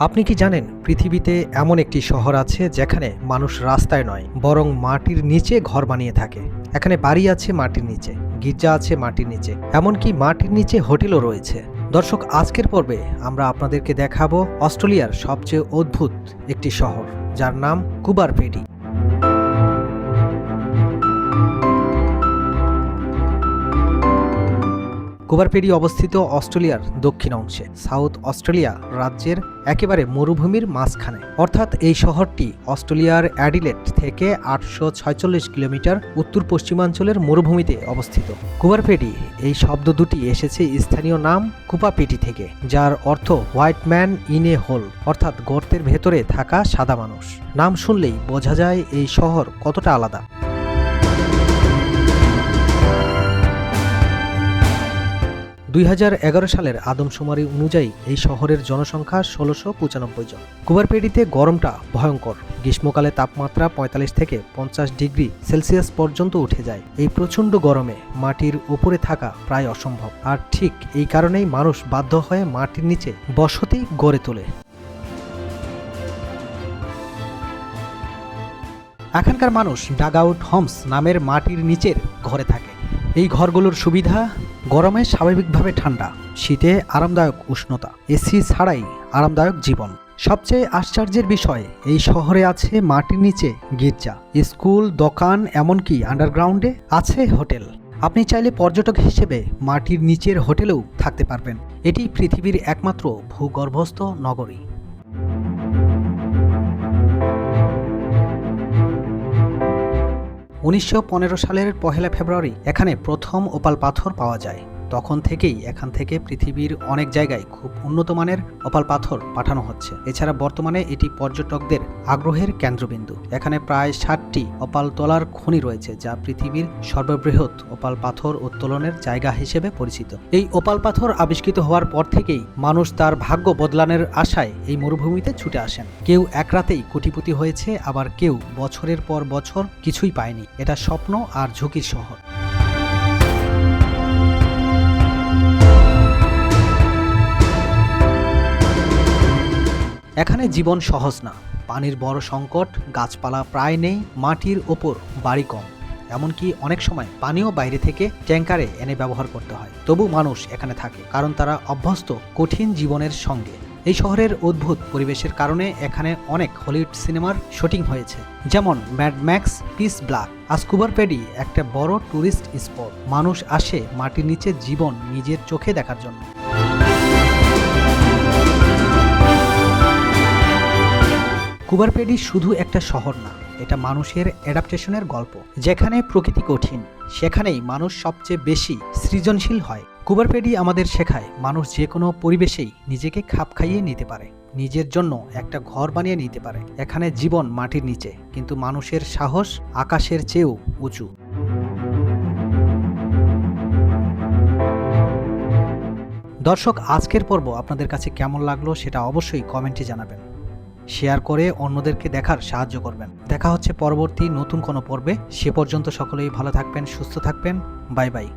আপনি কি জানেন পৃথিবীতে এমন একটি শহর আছে যেখানে মানুষ রাস্তায় নয়, বরং মাটির নিচে ঘর বানিয়ে থাকে। এখানে বাড়ি আছে মাটির নিচে, গির্জা আছে মাটির নিচে, এমনকি মাটির নিচে হোটেলও রয়েছে। দর্শক, আজকের পর্বে আমরা আপনাদেরকে দেখাবো অস্ট্রেলিয়ার সবচেয়ে অদ্ভুত একটি শহর, যার নাম কুবারপেডি কুবারপেডি অবস্থিত অস্ট্রেলিয়ার দক্ষিণ অংশে। সাউথ অস্ট্রেলিয়া রাজ্যের একেবারে মরুভূমির মাঝখানে। অর্থাৎ এই শহরটি অস্ট্রেলিয়ার অ্যাডিলেট থেকে আটশো ছয়চল্লিশ কিলোমিটার উত্তর পশ্চিমাঞ্চলের মরুভূমিতে অবস্থিত। কুবারপেডি এই শব্দ দুটি এসেছে স্থানীয় নাম কুপাপেটি থেকে, যার অর্থ white man in a hole, অর্থাৎ গর্তের ভেতরে থাকা সাদা মানুষ। নাম শুনলেই বোঝা যায় এই শহর কতটা আলাদা। দুই হাজার এগারো সালের আদমশুমারি অনুযায়ী এই শহরের জনসংখ্যা ষোলোশো পঁচানব্বই জন। কুবারপেডিতে গরমটা ভয়ঙ্কর। গ্রীষ্মকালে তাপমাত্রা পঁয়তাল্লিশ থেকে পঞ্চাশ ডিগ্রি সেলসিয়াস পর্যন্ত উঠে যায়। এই প্রচণ্ড গরমে মাটির উপরে থাকা প্রায় অসম্ভব। আর ঠিক এই কারণেই মানুষ বাধ্য হয়ে মাটির নিচে বসতি গড়ে তোলে। এখানকার মানুষ ডাগআউট হোমস নামের মাটির নিচের ঘরে থাকে। এই ঘরগুলোর সুবিধা গরমে স্বাভাবিকভাবে ঠান্ডা, শীতে আরামদায়ক উষ্ণতা, এসি ছাড়াই আরামদায়ক জীবন। সবচেয়ে আশ্চর্যের বিষয়, এই শহরে আছে মাটির নিচে গির্জা, স্কুল, দোকান, এমনকি আন্ডারগ্রাউন্ডে আছে হোটেল। আপনি চাইলে পর্যটক হিসেবে মাটির নিচের হোটেলেও থাকতে পারবেন। এটি পৃথিবীর একমাত্র ভূগর্ভস্থ নগরী। উনিশশো পনেরো সালের পহেলা ফেব্রুয়ারি এখানে প্রথম ওপাল পাথর পাওয়া যায়। তখন থেকেই এখান থেকে পৃথিবীর অনেক জায়গায় খুব উন্নত মানের ওপাল পাথর পাঠানো হচ্ছে। এছাড়া বর্তমানে এটি পর্যটকদের আগ্রহের কেন্দ্রবিন্দু। এখানে প্রায় ষাটটি ওপাল তোলার খনি রয়েছে, যা পৃথিবীর সর্ববৃহৎ ওপাল পাথর উত্তোলনের জায়গা হিসেবে পরিচিত। এই ওপাল পাথর আবিষ্কৃত হওয়ার পর থেকেই মানুষ তার ভাগ্য বদলানোর আশায় এই মরুভূমিতে ছুটে আসেন। কেউ এক রাতেই কোটিপতি হয়েছে, আবার কেউ বছরের পর বছর কিছুই পায়নি। এটা স্বপ্ন আর ঝুঁকির শহর। এখানে জীবন সহজ না। পানির বড় সংকট, গাছপালা প্রায় নেই, মাটির ওপর বাড়ি কম। এমনকি অনেক সময় পানিও বাইরে থেকে ট্যাঙ্কারে এনে ব্যবহার করতে হয়। তবু মানুষ এখানে থাকে, কারণ তারা অভ্যস্ত, কঠিন জীবনের সঙ্গে। এই শহরের অদ্ভুত পরিবেশের কারণে এখানে অনেক হলিউড সিনেমার শুটিং হয়েছে। যেমন ম্যাড ম্যাক্স পিস ব্লাক আস্কুবার পেডি একটা বড় ট্যুরিস্ট স্পট। মানুষ আসে মাটির নিচে জীবন নিজের চোখে দেখার জন্য। কুবারপেডি শুধু একটা শহর না, এটা মানুষের অ্যাডাপ্টেশনের গল্প। যেখানে প্রকৃতি কঠিন, সেখানেই মানুষ সবচেয়ে বেশি সৃজনশীল হয়। কুবারপেডি আমাদের শেখায় মানুষ যে কোনো পরিবেশেই নিজেকে খাপ খাইয়ে নিতে পারে। নিজের জন্য একটা ঘর বানিয়ে নিতে পারে, এখানে জীবন মাটির নিচে, কিন্তু মানুষের সাহস আকাশের চেয়েও উঁচু। দর্শক, আজকের পর্ব আপনাদের কাছে কেমন লাগল সেটা অবশ্যই কমেন্টে জানাবেন। শেয়ার করে অন্যদেরকে দেখার সাহায্য করবেন। দেখা হচ্ছে পরবর্তী নতুন কোনো পর্বে। সে পর্যন্ত সকলেই ভালো থাকবেন, সুস্থ থাকবেন। Bye bye.